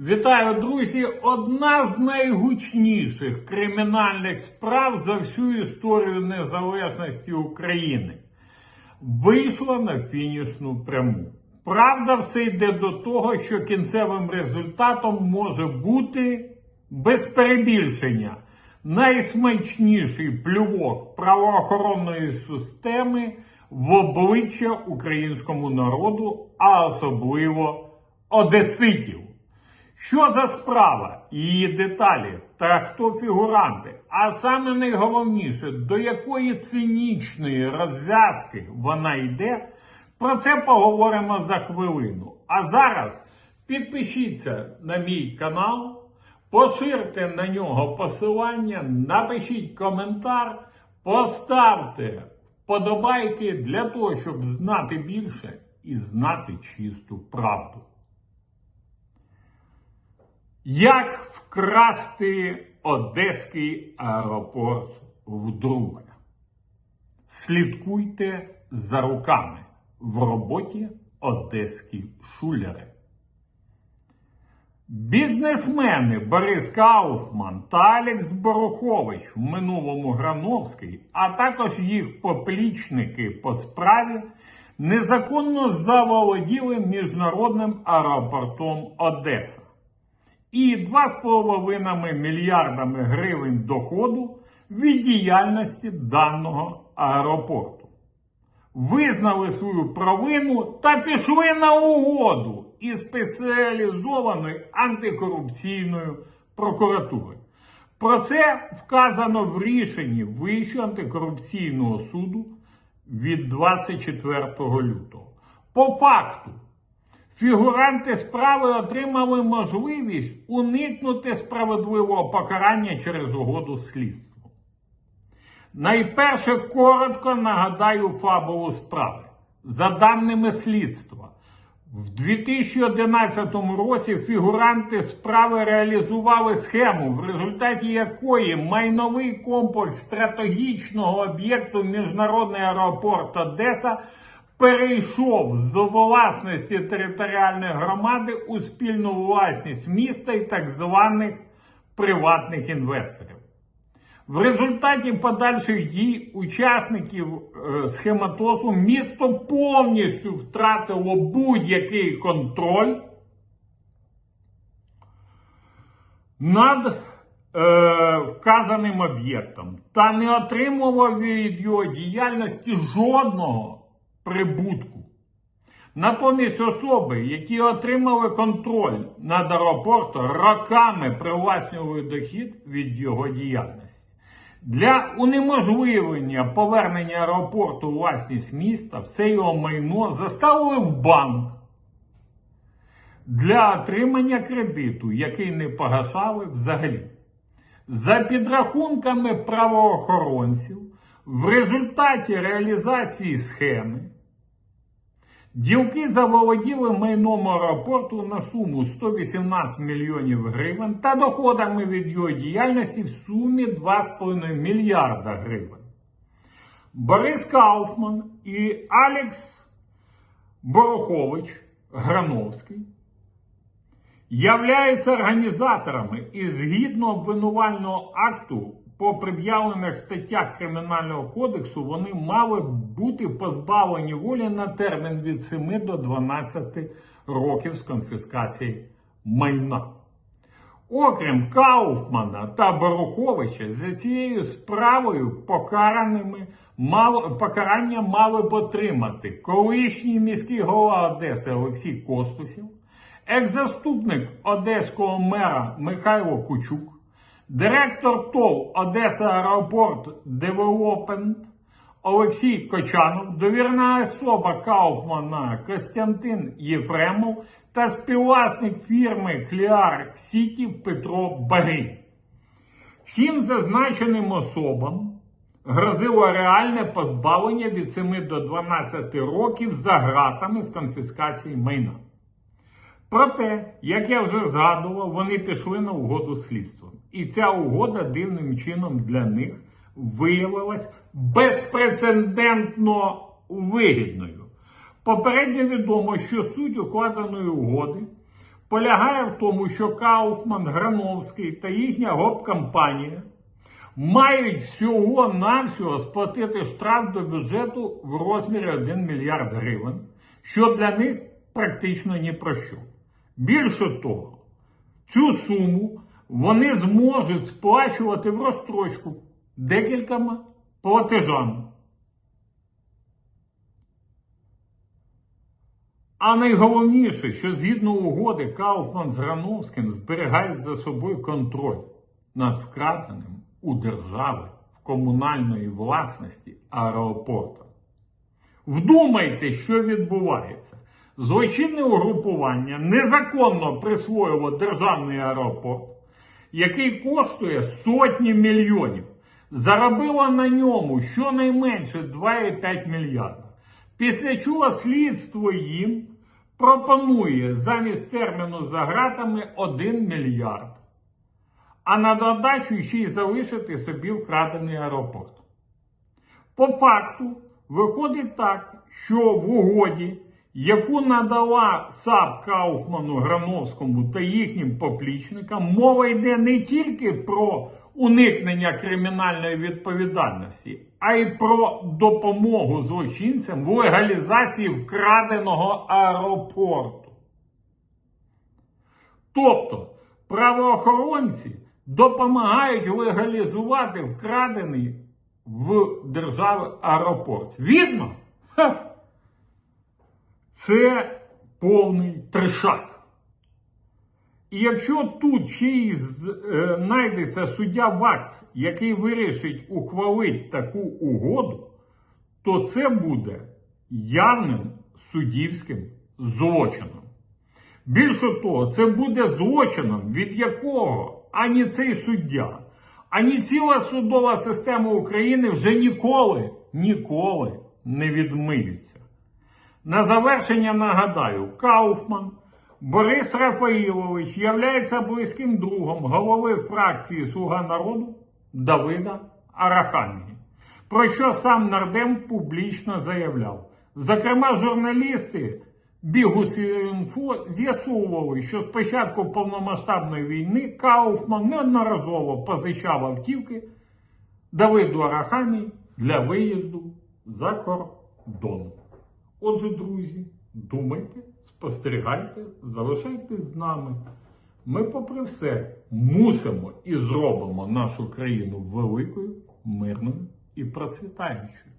Вітаю, друзі! Одна з найгучніших кримінальних справ за всю історію незалежності України вийшла на фінішну пряму. Правда, все йде до того, що кінцевим результатом може бути без перебільшення найсмачніший плювок правоохоронної системи в обличчя українському народу, а особливо одеситів. Що за справа, її деталі та хто фігуранти, а саме найголовніше, до якої цинічної розв'язки вона йде, про це поговоримо за хвилину. А зараз підпишіться на мій канал, поширте на нього посилання, напишіть коментар, поставте вподобайки для того, щоб знати більше і знати чисту правду. Як вкрасти Одеський аеропорт вдруге? Слідкуйте за руками в роботі Одеські шулери. Бізнесмени Борис Кауфман та Алекс Борохович в минулому Грановський, а також їх поплічники по справі незаконно заволоділи міжнародним аеропортом Одеса і 2,5 мільярдами гривень доходу від діяльності даного аеропорту. Визнали свою провину та пішли на угоду із спеціалізованою антикорупційною прокуратурою. Про це вказано в рішенні Вищого антикорупційного суду від 24 лютого. По факту, Фігуранти справи отримали можливість уникнути справедливого покарання через угоду з слідством. Найперше коротко нагадаю фабулу справи. За даними слідства, в 2011 році фігуранти справи реалізували схему, в результаті якої майновий комплекс стратегічного об'єкту Міжнародний аеропорт Одеса перейшов з власності територіальної громади у спільну власність міста і так званих приватних інвесторів. В результаті подальших дій учасників е, схематозу місто повністю втратило будь-який контроль над е, вказаним об'єктом та не отримував від його діяльності жодного прибутку. Натомість особи, які отримали контроль над аеропортом, роками привласнювали дохід від його діяльності. Для унеможливлення повернення аеропорту власність міста все його майно заставили в банк для отримання кредиту, який не погашали взагалі. За підрахунками правоохоронців, в результаті реалізації схеми Ділки заволоділи майном аеропорту на суму 118 мільйонів гривень та доходами від його діяльності в сумі 2,5 мільярда гривень. Борис Кауфман і Алекс Борохович Грановський являються організаторами і згідно обвинувального акту по пред'явлених статтях Кримінального кодексу вони мали бути позбавлені волі на термін від 7 до 12 років з конфіскації майна. Окрім Кауфмана та Баруховича, за цією справою покараними мав, покарання мали б отримати колишній міський голова Одеси Олексій Костусів, екс-заступник одеського мера Михайло Кучук, Директор ТОВ Одеса Аеропорт Девелопент Олексій Кочанов, довірна особа Кауфмана Костянтин Єфремов та співвласник фірми Кліар Сіті Петро Багрій. Всім зазначеним особам грозило реальне позбавлення від 7 до 12 років за гратами з конфіскації майна. Проте, як я вже згадував, вони пішли на угоду з слідством. І ця угода дивним чином для них виявилась безпрецедентно вигідною. Попередньо відомо, що суть укладеної угоди полягає в тому, що Кауфман, Грановський та їхня гоп-компанія мають всього-навсього сплатити штраф до бюджету в розмірі 1 мільярд гривень, що для них практично ні про що. Більше того, цю суму вони зможуть сплачувати в розстрочку декількома платежами. А найголовніше, що згідно угоди Кауфман з Грановським зберігають за собою контроль над вкраденим у держави в комунальної власності аеропортом. Вдумайте, що відбувається. Злочинне угрупування незаконно присвоїло державний аеропорт, який коштує сотні мільйонів. Заробило на ньому щонайменше 2,5 мільярда. Після чого слідство їм пропонує замість терміну за ґратами 1 мільярд. А на додачу ще й залишити собі вкрадений аеропорт. По факту виходить так, що в угоді, яку надала САП Кауфману Грановському та їхнім поплічникам, мова йде не тільки про уникнення кримінальної відповідальності, а й про допомогу злочинцям в легалізації вкраденого аеропорту. Тобто правоохоронці допомагають легалізувати вкрадений в держави аеропорт. Відно? Ха! Це повний трешак. І якщо тут ще й е, знайдеться суддя ВАКС, який вирішить ухвалити таку угоду, то це буде явним суддівським злочином. Більше того, це буде злочином, від якого ані цей суддя, ані ціла судова система України вже ніколи, ніколи не відмиються. На завершення нагадаю, Кауфман Борис Рафаїлович являється близьким другом голови фракції Слуга народу Давида Арахамії, про що сам нардем публічно заявляв. Зокрема, журналісти Бігусінфо з'ясовували, що з початку повномасштабної війни Кауфман неодноразово позичав автівки Давиду Арахамії для виїзду за кордон. Отже, друзі, думайте, спостерігайте, залишайтесь з нами. Ми, попри все, мусимо і зробимо нашу країну великою, мирною і процвітаючою.